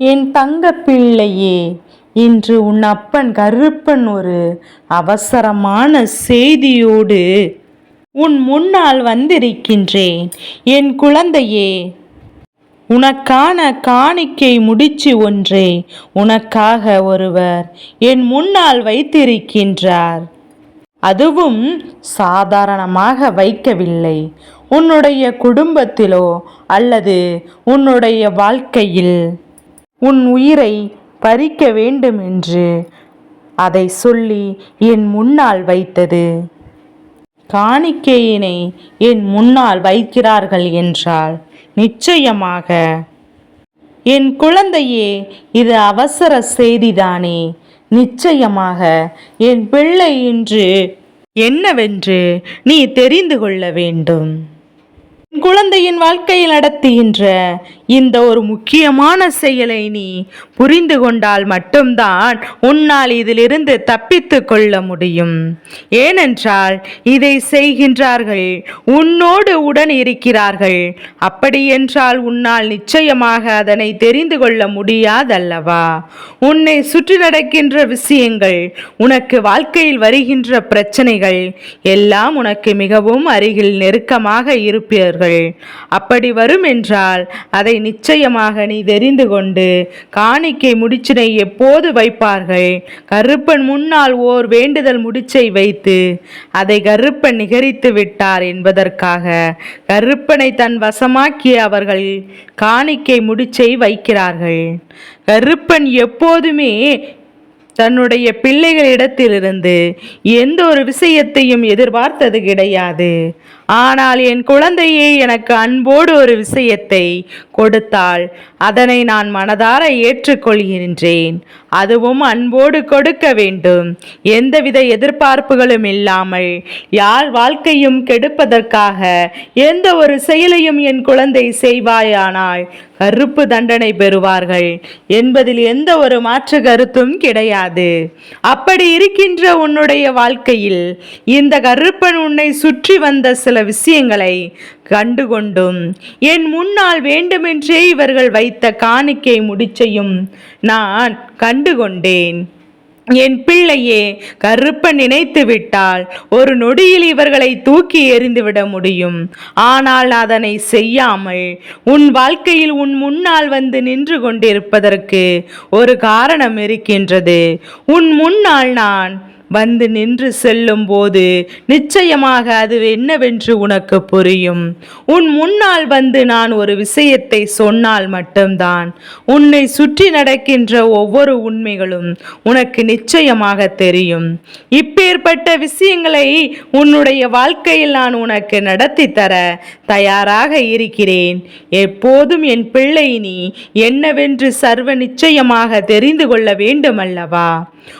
என் தங்க பிள்ளையே இன்று உன் அப்பன் கருப்பன் ஒரு அவசரமான செய்தியோடு உன் முன்னால் வந்திருக்கின்றேன். என் குழந்தையே உனக்கான காணிக்கை முடிச்சு ஒன்றை உனக்காக ஒருவர் என் முன்னால் வைத்திருக்கின்றார். அதுவும் சாதாரணமாக வைக்கவில்லை. உன்னுடைய குடும்பத்திலோ அல்லது உன்னுடைய வாழ்க்கையில் உன் உயிரை பறிக்க வேண்டும் என்று அதை சொல்லி என் முன்னால் வைத்தது. காணிக்கையினை என் முன்னால் வைக்கிறார்கள் என்றால் நிச்சயமாக என் குழந்தையே இது அவசர செய்திதானே. நிச்சயமாக என் பிள்ளை இன்று என்னவென்று நீ தெரிந்து கொள்ள வேண்டும். என் குழந்தையின் வாழ்க்கையில் நடத்துகின்ற இந்த ஒரு முக்கியமான செயலை நீ புரிந்து கொண்டால் மட்டும்தான் உன்னால் இதிலிருந்து தப்பித்து கொள்ள முடியும். ஏனென்றால் இதை செய்கின்றார்கள் உன்னோடு உடன் இருக்கிறார்கள். அப்படியென்றால் உன்னால் நிச்சயமாக அதனை தெரிந்து கொள்ள முடியாதல்லவா? உன்னை சுற்றி நடக்கின்ற விஷயங்கள் உனக்கு வாழ்க்கையில் வருகின்ற பிரச்சனைகள் எல்லாம் உனக்கு மிகவும் அருகில் நெருக்கமாக இருப்பீர்கள். அப்படி வரும் என்றால் அதை நிச்சயமாக நீ தெரிந்து கொண்டு காணிக்கை முடிச்சினை எப்போது வைப்பார்கள்? கருப்பன் முன்னால் ஓர் வேண்டுதல் முடிச்சை வைத்து அதை கருப்பன் நிகரித்து விட்டார் என்பதற்காக. கருப்பனை தன் வசமாக்கிய அவர்கள் காணிக்கை முடிச்சை வைக்கிறார்கள். கருப்பன் எப்போதுமே தன்னுடைய பிள்ளைகளிடத்திலிருந்து எந்த ஒரு விஷயத்தையும் எதிர்பார்த்தது கிடையாது. ஆனால் என் குழந்தையே எனக்கு அன்போடு ஒரு விஷயத்தை கொடுத்தால் அதனை நான் மனதார ஏற்றுக்கொள்கின்றேன். அதுவும் அன்போடு கொடுக்க வேண்டும். எந்தவித எதிர்பார்ப்புகளும் இல்லாமல் யார் வாழ்க்கையும் கெடுப்பதற்காக எந்த ஒரு செயலையும் என் குழந்தை செய்வாயானால் கருப்பு தண்டனை பெறுவார்கள். என்பதில் எந்த ஒரு மாற்று கருத்தும் கிடையாது. அப்படி இருக்கின்ற உன்னுடைய வாழ்க்கையில் இந்த கருப்பன் உன்னை சுற்றி வந்த சில விஷயங்களை கண்டுகொண்டும். என் முன்னால் வேண்டுமென்றே இவர்கள் வைத்த காணிக்கை முடிச்சையும் நான் கண்டுகொண்டேன். என் பிள்ளையே கருப்ப நினைத்து விட்டால் ஒரு நொடியில் இவர்களை தூக்கி எறிந்துவிட முடியும். ஆனால் அதனை செய்யாமல் உன் வாழ்க்கையில் உன் முன்னால் வந்து நின்று கொண்டிருப்பதற்கு ஒரு காரணம் இருக்கின்றது. உன் முன்னால் நான் வந்து நின்று செல்லும் போது நிச்சயமாக அது என்னவென்று உனக்கு புரியும். உன் முன்னால் வந்து நான் ஒரு விஷயத்தை சொன்னால் மட்டும்தான். உன்னை சுற்றி நடக்கின்ற ஒவ்வொரு உண்மைகளும் உனக்கு நிச்சயமாக தெரியும். இப்பேற்பட்ட விஷயங்களை உன்னுடைய வாழ்க்கையில் நான் உனக்கு நடத்தி தர தயாராக இருக்கிறேன். எப்போதும் என் பிள்ளை நீ என்னவென்று சர்வ நிச்சயமாக தெரிந்து கொள்ள வேண்டும் அல்லவா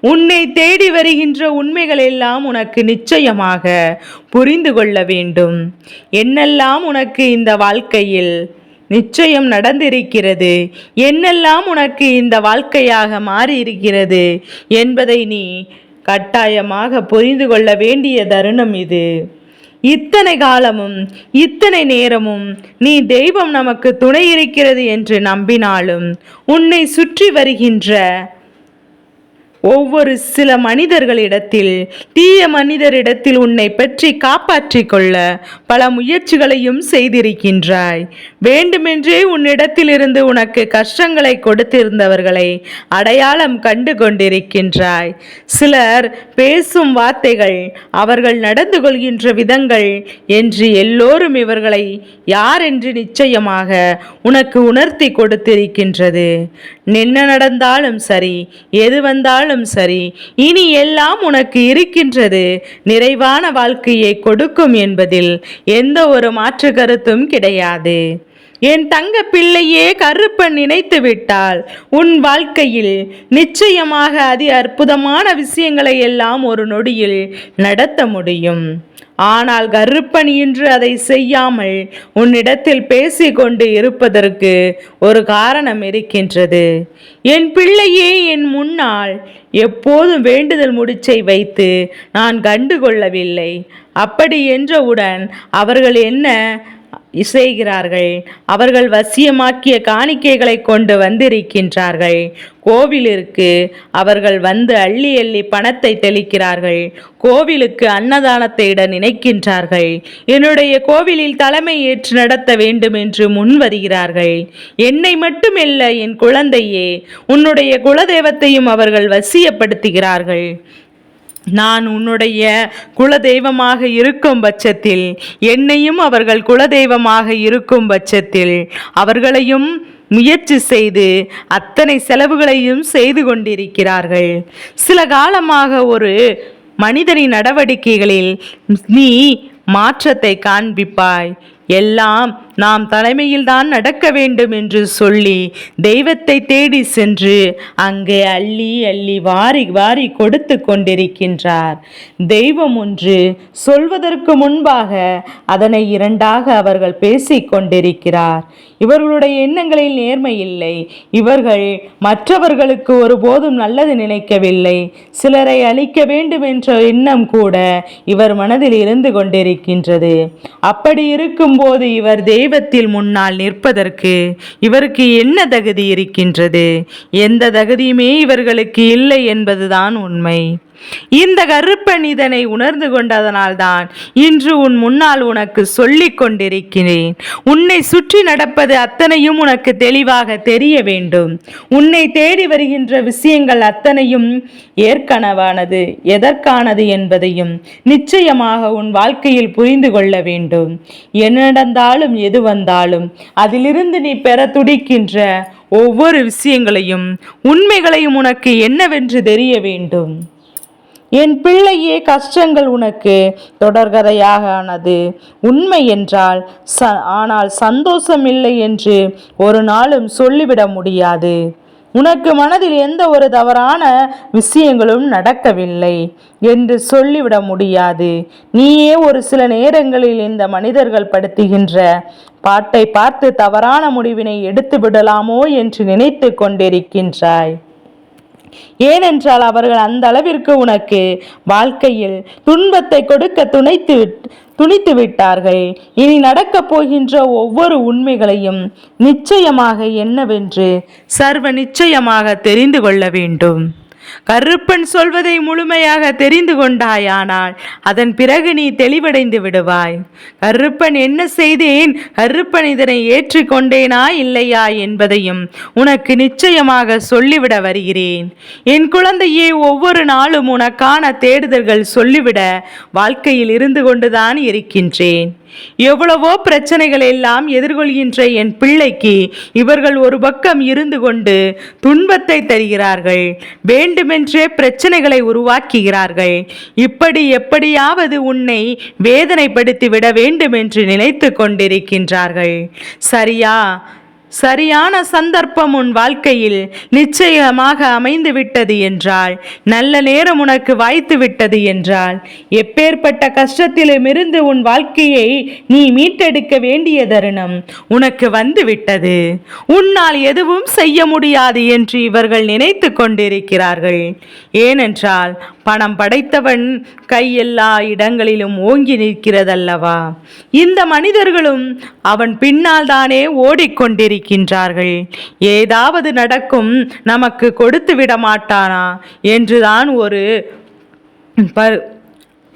உன்னை தேடி வருகின்ற உண்மைகள் எல்லாம் உனக்கு நிச்சயமாக புரிந்து கொள்ள வேண்டும். என்னெல்லாம் உனக்கு இந்த வாழ்க்கையில் நிச்சயம் நடந்திருக்கிறது? என்னெல்லாம் உனக்கு இந்த வாழ்க்கையாக மாறியிருக்கிறது என்பதை நீ கட்டாயமாக புரிந்து கொள்ள வேண்டிய தருணம் இது. இத்தனை காலமும் இத்தனை நேரமும் நீ தெய்வம் நமக்கு துணை இருக்கிறது என்று நம்பினாலும் உன்னை சுற்றி வருகின்ற ஒவ்வொரு சில மனிதர்களிடத்தில் தீய மனிதரிடத்தில் உன்னை பற்றி காப்பாற்றிக் கொள்ள பல முயற்சிகளையும் செய்திருக்கின்றாய். வேண்டுமென்றே உன்னிடத்திலிருந்து உனக்கு கஷ்டங்களை கொடுத்திருந்தவர்களை அடையாளம் கண்டு கொண்டிருக்கின்றாய் சிலர் பேசும் வார்த்தைகள் அவர்கள் நடந்து கொள்கின்ற விதங்கள் என்று எல்லோரும் இவர்களை யார் என்று நிச்சயமாக உனக்கு உணர்த்தி கொடுத்திருக்கின்றது. என்ன நடந்தாலும் சரி எது வந்தாலும் இருந்தாலும் சரி இனி எல்லாம் உனக்கு இருக்கின்றது. நிறைவான வாழ்க்கையை கொடுக்கும் என்பதில் எந்த ஒரு மாற்று கருத்தும் கிடையாது. என் தங்க பிள்ளையே கருப்பன் நினைத்து விட்டால் உன் வாழ்க்கையில் நிச்சயமாக அதி அற்புதமான விஷயங்களை எல்லாம் ஒரு நொடியில் நடத்த முடியும். ஆனால் கருப்பன் இன்று அதை செய்யாமல் உன்னிடத்தில் பேசிக்கொண்டு இருப்பதற்கு ஒரு காரணம் இருக்கின்றது. என் பிள்ளையே என் முன்னால் எப்போதும் வேண்டுதல் முடிச்சை வைத்து நான் கண்டுகொள்ளவில்லை. அப்படி என்றவுடன் அவர்கள் என்ன செய்கிறார்கள் அவர்கள் வசியமாக்கிய காணிக்கைகளை கொண்டு வந்திருக்கின்றார்கள். கோவிலிற்கு அவர்கள் வந்து அள்ளி அள்ளி பணத்தை தெளிக்கிறார்கள். கோவிலுக்கு அன்னதானத்தை இட நினைக்கின்றார்கள். என்னுடைய கோவிலில் தலைமை ஏற்று நடத்த வேண்டும் என்று முன் வருகிறார்கள். என்னை மட்டுமல்ல என் குழந்தையே உன்னுடைய குலதெய்வத்தையும் அவர்கள் வசியப்படுத்துகிறார்கள். நான் உன்னுடைய குலதெய்வமாக இருக்கும் பட்சத்தில் என்னையும் அவர்கள் குலதெய்வமாக இருக்கும் பட்சத்தில் அவர்களையும் முயற்சி செய்து அத்தனை செலவுகளையும் செய்து கொண்டிருக்கிறார்கள். சில காலமாக ஒரு மனிதனின் நடவடிக்கைகளில் நீ மாற்றத்தை காண்பிப்பாய். எல்லாம் நாம் தலைமையில்தான் நடக்க வேண்டும் என்று சொல்லி தெய்வத்தை தேடி சென்று அங்கே அள்ளி அள்ளி வாரி வாரி கொடுத்து கொண்டிருக்கின்றார். தெய்வம் ஒன்று சொல்வதற்கு முன்பாக அதனை இரண்டாக அவர்கள் பேசி கொண்டிருக்கிறார். இவர்களுடைய எண்ணங்களில் நேர்மை இல்லை. இவர்கள் மற்றவர்களுக்கு ஒருபோதும் நல்லது நினைக்கவில்லை. சிலரை அழிக்க வேண்டும் என்ற எண்ணம் கூட இவர் மனதில் இருந்து கொண்டிருக்கின்றது. அப்படி இருக்கும்போது இவர் தெய்வ தெய்வத்தில் முன்னால் நிற்பதற்கு இவருக்கு என்ன தகுதி இருக்கின்றது? எந்த தகுதியுமே இவர்களுக்கு இல்லை என்பதுதான் உண்மை. இந்த கருப்பன் இதனை உணர்ந்து கொண்டதனால்தான் இன்று உன் முன்னால் உனக்கு சொல்லிக் கொண்டிருக்கிறேன். உன்னை சுற்றி நடப்பது அத்தனையும் உனக்கு தெளிவாக தெரிய வேண்டும். உன்னை தேடி வருகின்ற விஷயங்கள் அத்தனையும் ஏற்கனவானது எதற்கானது என்பதையும் நிச்சயமாக உன் வாழ்க்கையில் புரிந்து கொள்ள வேண்டும். என்ன நடந்தாலும் எது வந்தாலும் அதிலிருந்து நீ பெற துடிக்கின்ற ஒவ்வொரு விஷயங்களையும் உண்மைகளையும் உனக்கு என்னவென்று தெரிய வேண்டும். என் பிள்ளையே கஷ்டங்கள் உனக்கு தொடர்கதையாக ஆனது உண்மை என்றால் ச ஆனால் சந்தோஷம் இல்லை என்று ஒரு நாளும் சொல்லிவிட முடியாது. உனக்கு மனதில் எந்த ஒரு தவறான விஷயங்களும் நடக்கவில்லை என்று சொல்லிவிட முடியாது. நீயே ஒரு சில நேரங்களில் இந்த மனிதர்கள் படுத்துகின்ற பாட்டை பார்த்து தவறான முடிவினை எடுத்து விடலாமோ என்று நினைத்து கொண்டிருக்கின்றாய். ஏனென்றால் அவர்கள் அந்த அளவிற்கு உனக்கு வாழ்க்கையில் துன்பத்தை கொடுக்க துணைத்து விட்- துணித்து விட்டார்கள். இனி நடக்கப் போகின்ற ஒவ்வொரு உண்மைகளையும் நிச்சயமாக என்னவென்று சர்வ நிச்சயமாக தெரிந்து கொள்ள வேண்டும். கருப்பன் சொல்வதை முழுமையாக தெரிந்து கொண்டாயானால் அதன் பிறகு நீ தெளிவடைந்து விடுவாய். கருப்பன் என்ன செய்தேன்? கருப்பன் இதனை ஏற்றுக்கொண்டேனா இல்லையா என்பதையும் உனக்கு நிச்சயமாக சொல்லிவிட வருகிறேன். என் குழந்தையே ஒவ்வொரு நாளும் உனக்கான தேடுதல்கள் சொல்லிவிட வாழ்க்கையில் இருந்து கொண்டுதான் இருக்கின்றேன். எவ்வளவோ பிரச்சனைகள் எல்லாம் எதிர்கொள்கின்ற என் பிள்ளைக்கு இவர்கள் ஒரு பக்கம் இருந்து கொண்டு துன்பத்தை தருகிறார்கள் வேண்டுமென்றே பிரச்சனைகளை உருவாக்குகிறார்கள். இப்படி எப்படியாவது உன்னை வேதனைப்படுத்தி விட வேண்டும் என்று நினைத்து கொண்டிருக்கின்றார்கள். சரியா? சரியான சந்தர்ப்பம் உன் வாழ்க்கையில் நிச்சயமாக அமைந்து விட்டது என்றால் நல்ல நேரம் உனக்கு வாய்த்து விட்டது என்றால் எப்பேற்பட்ட கஷ்டத்திலுமிருந்து உன் வாழ்க்கையை நீ மீட்டெடுக்க வேண்டிய தருணம் உனக்கு வந்து விட்டது உன்னால் எதுவும் செய்ய முடியாது என்று இவர்கள் நினைத்து கொண்டிருக்கிறார்கள். ஏனென்றால் பணம் படைத்தவன் கை எல்லா இடங்களிலும் ஓங்கி நிற்கிறதல்லவா? இந்த மனிதர்களும் அவன் பின்னால் தானே ஓடிக்கொண்டிருக்கின்றார்கள் ஏதாவது நடக்கும் நமக்கு கொடுத்து விட மாட்டானா? என்றுதான் ஒரு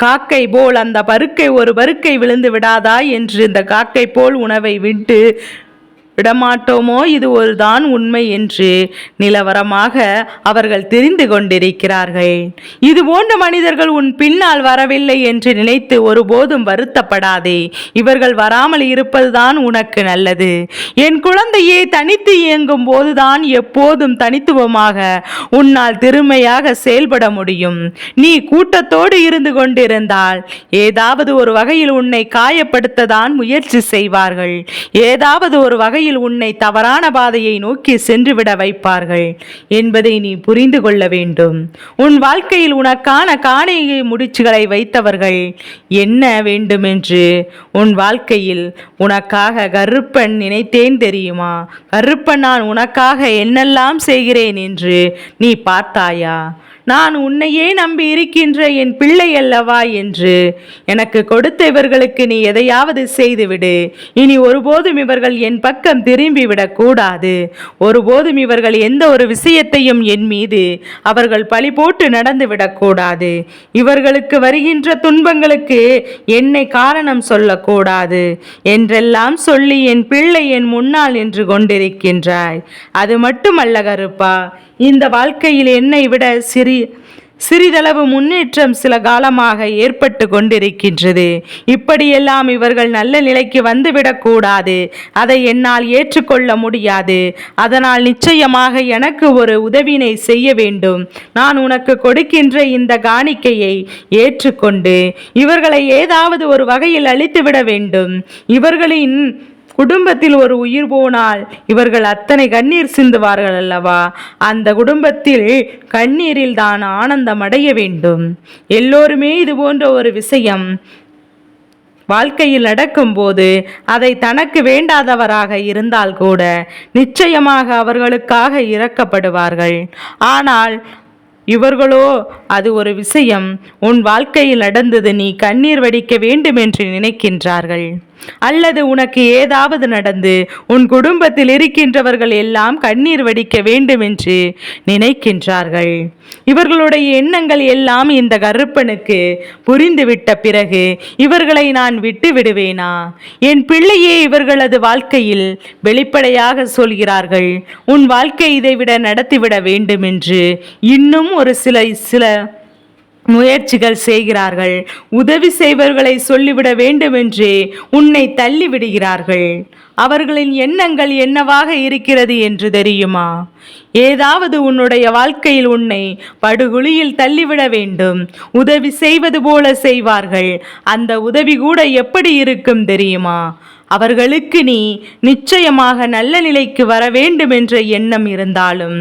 காக்கை போல் அந்த பருக்கை ஒரு பருக்கை விழுந்து விடாதா? என்று இந்த காக்கை போல் உணவை விட்டு விடமாட்டோமோ? இது ஒரு தான் உண்மை என்று நிலவரமாக அவர்கள் தெரிந்து கொண்டிருக்கிறார்கள். இது போன்ற மனிதர்கள் உன் பின்னால் வரவில்லை என்று நினைத்து ஒருபோதும் வருத்தப்படாதே. இவர்கள் வராமல் இருப்பதுதான் உனக்கு நல்லது. என் குழந்தையே தனித்து இயங்கும் போதுதான் எப்போதும் தனித்துவமாக உன்னால் திறமையாக செயல்பட முடியும். நீ கூட்டத்தோடு இருந்து கொண்டிருந்தால் ஏதாவது ஒரு வகையில் உன்னை காயப்படுத்ததான் முயற்சி செய்வார்கள். ஏதாவது ஒரு வகையில் உன்னை தவறான பாதையை நோக்கி சென்றுவிட வைப்பார்கள் என்பதை நீ புரிந்து கொள்ள வேண்டும். உன் வாழ்க்கையில் உனக்கான காணிகை முடிச்சுகளை வைத்தவர்கள் என்ன வேண்டுமென்று? உன் வாழ்க்கையில் உனக்காக கருப்பன் நினைத்தேன் தெரியுமா? கருப்பன் நான் உனக்காக என்னெல்லாம் செய்கிறேன் என்று நீ பார்த்தாயா? நான் உன்னையே நம்பி இருக்கின்ற என் பிள்ளை அல்லவா என்று எனக்கு கொடுத்த இவர்களுக்கு நீ எதையாவது செய்துவிடு. இனி ஒருபோதும் இவர்கள் என் பக்கம் திரும்பிவிடக் கூடாது. ஒருபோதும் இவர்கள் எந்த ஒரு விஷயத்தையும் என் மீது அவர்கள் பழி போட்டு நடந்து விடக்கூடாது இவர்களுக்கு வருகின்ற துன்பங்களுக்கு என்னை காரணம் சொல்லக்கூடாது என்றெல்லாம் சொல்லி என் பிள்ளை என் முன்னால் நின்று கொண்டிருக்கின்றாய். அது மட்டுமல்ல கருப்பா இந்த வாழ்க்கையில் என்னை விட சிறி சிறிதளவு முன்னேற்றம் சில காலமாக ஏற்பட்டு கொண்டிருக்கின்றது. இப்படியெல்லாம் இவர்கள் நல்ல நிலைக்கு வந்துவிடக்கூடாது அதை என்னால் ஏற்றுக்கொள்ள முடியாது. அதனால் நிச்சயமாக எனக்கு ஒரு உதவினை செய்ய வேண்டும். நான் உனக்கு கொடுக்கின்ற இந்த காணிக்கையை ஏற்றுக்கொண்டு இவர்களை ஏதாவது ஒரு வகையில் அழித்துவிட வேண்டும். இவர்களின் குடும்பத்தில் ஒரு உயிர் போனால் இவர்கள் அத்தனை கண்ணீர் சிந்துவார்கள் அல்லவா? அந்த குடும்பத்தில் கண்ணீரில் தான் ஆனந்தம் அடைய வேண்டும். எல்லோருமே இது போன்ற ஒரு விஷயம் வாழ்க்கையில் நடக்கும்போது அதை தனக்கு வேண்டாதவராக இருந்தால் கூட நிச்சயமாக அவர்களுக்காக இறக்கப்படுவார்கள் ஆனால் இவர்களோ அது ஒரு விஷயம் உன் வாழ்க்கையில் நடந்தது நீ கண்ணீர் வடிக்க வேண்டும் என்று நினைக்கின்றார்கள். அல்லது உனக்கு ஏதாவது நடந்து உன் குடும்பத்தில் இருக்கின்றவர்கள் எல்லாம் கண்ணீர் வடிக்க வேண்டும் என்று நினைக்கின்றார்கள். இவர்களுடைய எண்ணங்கள் எல்லாம் இந்த கருப்பனுக்கு புரிந்துவிட்ட பிறகு இவர்களை நான் விட்டு விடுவேனா? என் பிள்ளையே இவர்களது வாழ்க்கையில் வெளிப்படையாக சொல்கிறார்கள் உன் வாழ்க்கை இதைவிட நடத்திவிட வேண்டும் என்று இன்னும் ஒரு சில சில முயற்சிகள் செய்கிறார்கள். உதவி செய்வர்களை சொல்லிவிட வேண்டுமென்றே உன்னை தள்ளிவிடுகிறார்கள். அவர்களின் எண்ணங்கள் என்னவாக இருக்கிறது என்று தெரியுமா? ஏதாவது உன்னுடைய வாழ்க்கையில் உன்னை படுகுழியில் தள்ளிவிட வேண்டும். உதவி செய்வது போல செய்வார்கள். அந்த உதவி கூட எப்படி இருக்கும் தெரியுமா? அவர்களுக்கு நீ நிச்சயமாக நல்ல நிலைக்கு வர வேண்டும் என்ற எண்ணம் இருந்தாலும்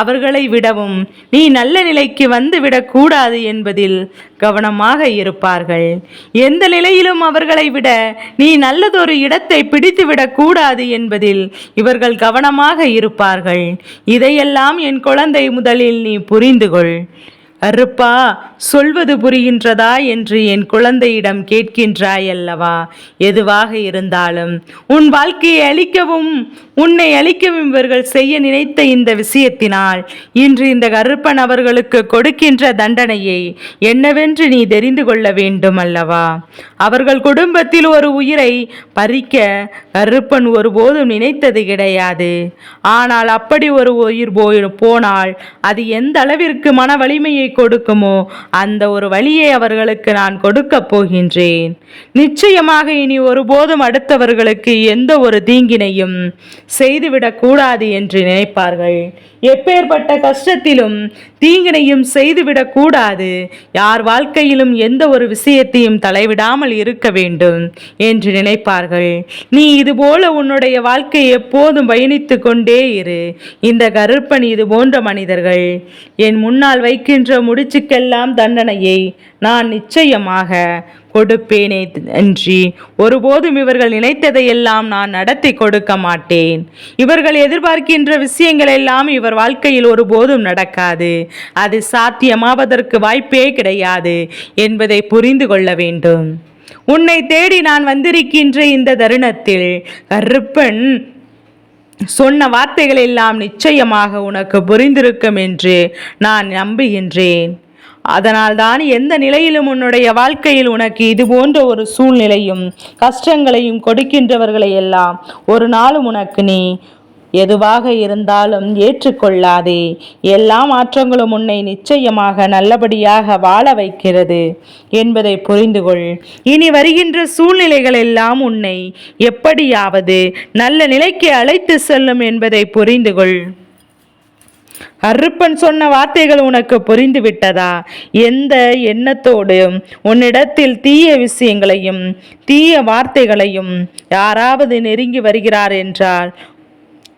அவர்களை விடவும் நீ நல்ல நிலைக்கு வந்து விடக்கூடாது என்பதில் கவனமாக இருப்பார்கள். எந்த நிலையிலும் அவர்களை விட நீ நல்லதொரு இடத்தை பிடித்துவிடக்கூடாது என்பதில் இவர்கள் கவனமாக இருப்பார்கள். இதையெல்லாம் என் குழந்தை முதலில் நீ புரிந்து கொள் அருப்பா சொல்வது புரிகின்றதா என்று என் குழந்தையிடம் கேட்கின்றாய் அல்லவா எதுவாக இருந்தாலும் உன் வாழ்க்கையை அழிக்கவும் உன்னை அழிக்கும் இவர்கள் செய்ய நினைத்த இந்த விஷயத்தினால் இன்று இந்த கருப்பன் அவர்களுக்கு கொடுக்கின்ற தண்டனையை என்னவென்று நீ தெரிந்து கொள்ள வேண்டும் அல்லவா? அவர்கள் குடும்பத்தில் ஒரு உயிரை பறிக்க கருப்பன் ஒருபோதும் நினைத்தது கிடையாது. ஆனால் அப்படி ஒரு உயிர் போய் போனால் அது எந்த அளவிற்கு மன வலிமையை கொடுக்குமோ அந்த ஒரு வழியை அவர்களுக்கு நான் கொடுக்கப் போகின்றேன். நிச்சயமாக இனி ஒருபோதும் அடுத்தவர்களுக்கு எந்த ஒரு தீங்கினையும் செய்துவிடக்கூடாது என்று நினைப்பார்கள். எப்பேற்பட்ட கஷ்டத்திலும் தீங்கினையும் செய்துவிடக்கூடாது யார் வாழ்க்கையிலும் எந்த ஒரு விஷயத்தையும் தலைவிடாமல் இருக்க வேண்டும் என்று நினைப்பார்கள். நீ இதுபோல உன்னுடைய வாழ்க்கை எப்போதும் பயணித்து கொண்டே இரு. இந்த கருப்பன் இது போன்ற மனிதர்கள். என் முன்னால் வைக்கின்ற முடிச்சுக்கெல்லாம் தண்டனையை நான் நிச்சயமாக கொடுப்பேனே அன்றி. ஒருபோதும் இவர்கள் நினைத்ததையெல்லாம் நான் நடத்தி கொடுக்க மாட்டேன். இவர்கள் எதிர்பார்க்கின்ற விஷயங்கள் எல்லாம் இவர் வாழ்க்கையில் ஒருபோதும் நடக்காது. அது சாத்தியமாவதற்கு வாய்ப்பே கிடையாது என்பதை புரிந்து கொள்ள வேண்டும். உன்னை தேடி நான் வந்திருக்கின்ற இந்த தருணத்தில் கருப்பன் சொன்ன வார்த்தைகள் எல்லாம் நிச்சயமாக உனக்கு புரிந்திருக்கும் என்று நான் நம்புகின்றேன். அதனால்தான் எந்த நிலையிலும் உன்னுடைய வாழ்க்கையில் உனக்கு இது போன்ற ஒரு சூழ்நிலையும் கஷ்டங்களையும் கொடுக்கின்றவர்களை எல்லாம் ஒரு நாளும் உனக்கு நீ எதுவாக இருந்தாலும் ஏற்றுக்கொள்ளாதே. எல்லா மாற்றங்களும் உன்னை நிச்சயமாக நல்லபடியாக வாழ வைக்கிறது என்பதை புரிந்து கொள் இனி வருகின்ற சூழ்நிலைகள் எல்லாம் உன்னை எப்படியாவது நல்ல நிலைக்கு அழைத்து செல்லும் என்பதை புரிந்துகொள். அருப்பன் சொன்ன வார்த்தைகள் உனக்கு புரிந்து விட்டதா எந்த எண்ணத்தோடு உன்னிடத்தில் தீய விஷயங்களையும் தீய வார்த்தைகளையும் யாராவது நெருங்கி வருகிறார் என்றால்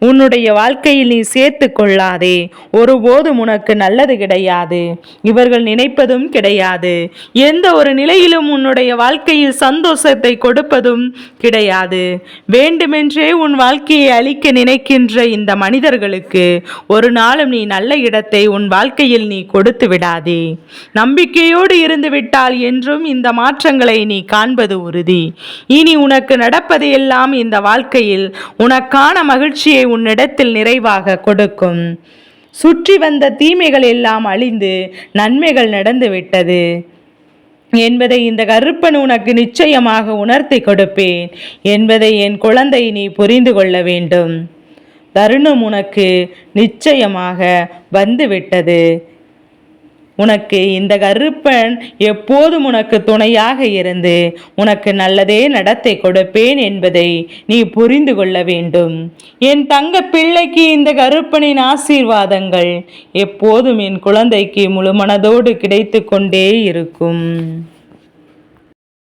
உன்னுடைய வாழ்க்கையில் நீ சேர்த்து கொள்ளாதே. ஒருபோதும் உனக்கு நல்லது கிடையாது. இவர்கள் நினைப்பதும் கிடையாது. எந்த ஒரு நிலையிலும் உன்னுடைய வாழ்க்கையில் சந்தோஷத்தை கொடுப்பதும் கிடையாது. வேண்டுமென்றே உன் வாழ்க்கையை அழிக்க நினைக்கின்ற இந்த மனிதர்களுக்கு ஒரு நாளும் நீ நல்ல இடத்தை உன் வாழ்க்கையில் நீ கொடுத்து விடாதே. நம்பிக்கையோடு இருந்து விட்டால் என்றும் இந்த மாற்றங்களை நீ காண்பது உறுதி. இனி உனக்கு நடப்பது எல்லாம் இந்த வாழ்க்கையில் உனக்கான மகிழ்ச்சியை உன்னிடத்தில் நிறைவாக கொடுக்கும். சுற்றி வந்த தீமைகள் எல்லாம் அழிந்து நன்மைகள் நடந்து விட்டது. என்பதை இந்த கருப்பன் உனக்கு நிச்சயமாக உணர்த்தி கொடுப்பேன். என்பதை என் குழந்தை நீ புரிந்து கொள்ள வேண்டும். தருணம் உனக்கு நிச்சயமாக வந்துவிட்டது உனக்கு இந்த கருப்பன் எப்போதும் உனக்கு துணையாக இருந்து உனக்கு நல்லதே நடத்தை கொடுப்பேன் என்பதை நீ புரிந்து கொள்ள வேண்டும். என் தங்க பிள்ளைக்கு இந்த கருப்பனின் ஆசீர்வாதங்கள் எப்போதும் என் குழந்தைக்கு முழுமனதோடு கிடைத்து கொண்டே இருக்கும்.